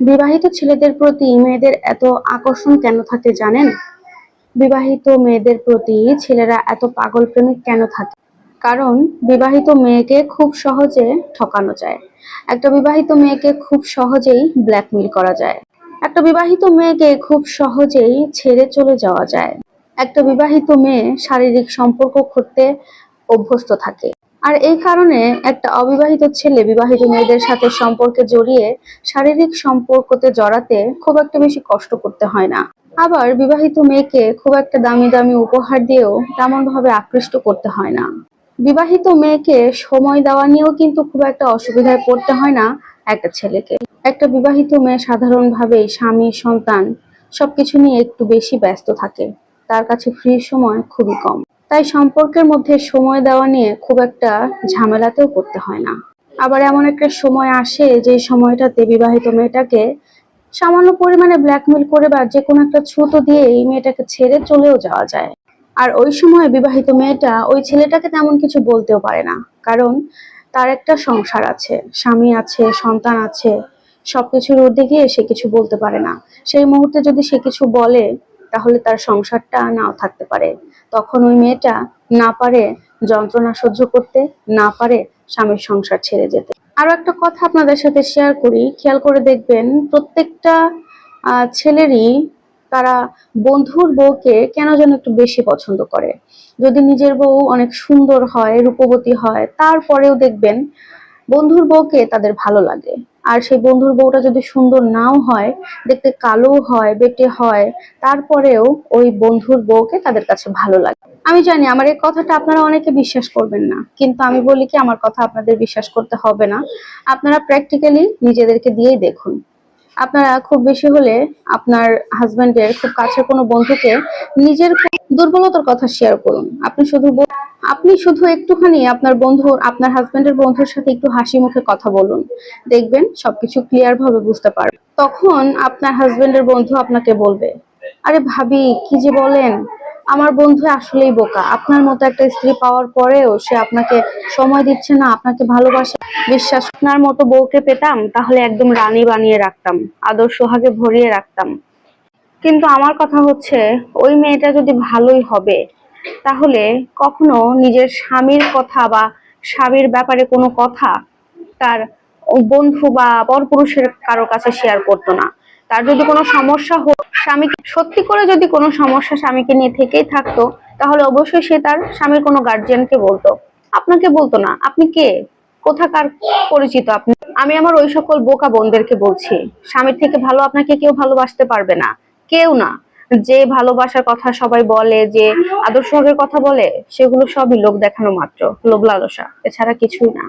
বিবাহিত ছেলেদের প্রতি মেয়েদের এত আকর্ষণ কেন থাকে জানেন? বিবাহিত মেয়েদের প্রতি ছেলেরা এত পাগল প্রেমিক কেন থাকে? কারণ বিবাহিত মেয়েকে খুব সহজে ঠকানো যায়। একটা বিবাহিত মেয়েকে খুব সহজেই ব্ল্যাকমেল করা যায়। একটা বিবাহিত মেয়েকে খুব সহজেই ছেড়ে চলে যাওয়া যায়। একটা বিবাহিত মেয়ে শারীরিক সম্পর্ক করতে অভ্যস্ত থাকে। আর এই কারণে একটা অবিবাহিত ছেলে বিবাহিত মেয়েদের সাথে সম্পর্কে জড়িয়ে শারীরিক সম্পর্কতে জড়াতে খুব একটা বেশি কষ্ট করতে হয় না। আবার বিবাহিত মেয়েকে খুব একটা দামি দামি উপহার দিয়েও তেমন ভাবে আকৃষ্ট করতে হয় না। বিবাহিত মেয়েকে সময় দেওয়া নিয়েও কিন্তু খুব একটা অসুবিধায় পড়তে হয় না একটা ছেলেকে। একটা বিবাহিত মেয়ে সাধারণভাবেই স্বামী, সন্তান সবকিছু নিয়ে একটু বেশি ব্যস্ত থাকে। তার কাছে ফ্রি সময় খুবই কম। তাই সম্পর্কের মধ্যে সময় দেওয়া নিয়ে খুব একটা ঝামেলাতেও করতে হয় না। আবার এমন একটা সময় আসে যে সময়টাতে বিবাহিত মেয়েটাকে সামান্য পরিমাণে ব্ল্যাকমেল করে বা যে কোনো একটা ছুতো দিয়ে এই মেয়েটাকে ছেড়ে চলেও যাওয়া যায়। আর ওই সময় বিবাহিত মেয়েটা ওই ছেলেটাকে তেমন কিছু বলতেও পারে না। কারণ তার একটা সংসার আছে, স্বামী আছে, সন্তান আছে, সবকিছুর ঊর্ধ্বে গিয়ে সে কিছু বলতে পারে না। সেই মুহূর্তে যদি সে কিছু বলে তাহলে তার সংসারটা নাও থাকতে পারে। তখন ওই মেয়েটা না পারে যন্ত্রণা সহ্য করতে, না পারে স্বামীর সংসার ছেড়ে যেতে। আরও একটা কথা আপনাদের সাথে শেয়ার করি, খেয়াল করে দেখবেন প্রত্যেকটা ছেলেরই তারা বন্ধুর বউকে কেন যেন একটু বেশি পছন্দ করে। যদি নিজের বউ অনেক সুন্দর হয়, রূপবতী হয়, তারপরেও দেখবেন বন্ধুর বউকে তাদের ভালো লাগে। আর সেই বন্ধুর বউটা যদি সুন্দর নাও হয়, দেখতে কালো হয়, বেটে হয়, তারপরেও ওই বন্ধুর বউকে তাদের কাছে ভালো লাগে। আমি জানি আমার এই কথাটা আপনারা অনেকে বিশ্বাস করবেন না, কিন্তু আমি বলি কি আমার কথা আপনাদের বিশ্বাস করতে হবে না। আপনারা প্র্যাকটিক্যালি নিজেদেরকে দিয়েই দেখুন। আপনারা খুব বেশি হলে আপনার হাজবেন্ডের খুব কাছের কোনো বন্ধুকে নিজের দুর্বলতার কথা শেয়ার করুন। আপনি শুধু আপনি শুধু একটুখানি আপনার বন্ধুর আপনার হাজবেন্ডের বন্ধুর সাথে একটু হাসি মুখে কথা বলুন। দেখবেন সবকিছু ক্লিয়ার ভাবে বুঝতে পারবেন তখন আপনার হাজবেন্ডের বন্ধু আপনাকে বলবে, আরে ভাবি, কি যে বলেন? আমার বন্ধু আসলেই বোকা। আপনার মতো একটা স্ত্রী পাওয়ার পরেও সে আপনাকে সময় দিচ্ছে না, আপনাকে ভালোবাসে। বিশ্বাস, আপনার মতো বউকে পেতাম, তাহলে একদম রানী বানিয়ে রাখতাম। আদর সোহাগে ভরিয়ে রাখতাম। কিন্তু আমার কথা হচ্ছে, ওই মেয়েটা যদি ভালোই হবে, তাহলে কখনো নিজের স্বামীর কথা বা স্বামীর ব্যাপারে কোনো কথা তার বন্ধু বা পরপুরুষের কারও কাছে শেয়ার করতো না। তার যদি কোনো সমস্যা হোক স্বামীকে, সত্যি করে যদি কোনো সমস্যা স্বামীকে নিয়ে থেকেই থাকতো, তাহলে অবশ্যই সে তার স্বামীর কোনো গার্জিয়ানকে বলতো। আপনাকে বলতো না, আপনি কে? কোথাকার পরিচিত আপনি? আমি আমার ওই সকল বোকা বোনদেরকে বলছি, স্বামীর থেকে ভালো আপনাকে কেউ ভালোবাসতে পারবে না। কেউ না। যে ভালোবাসার কথা সবাই বলে, যে আদর্শ ভাবের কথা বলে, সেগুলো সবই লোক দেখানো মাত্র, লোভ লালসা, এছাড়া কিছুই না।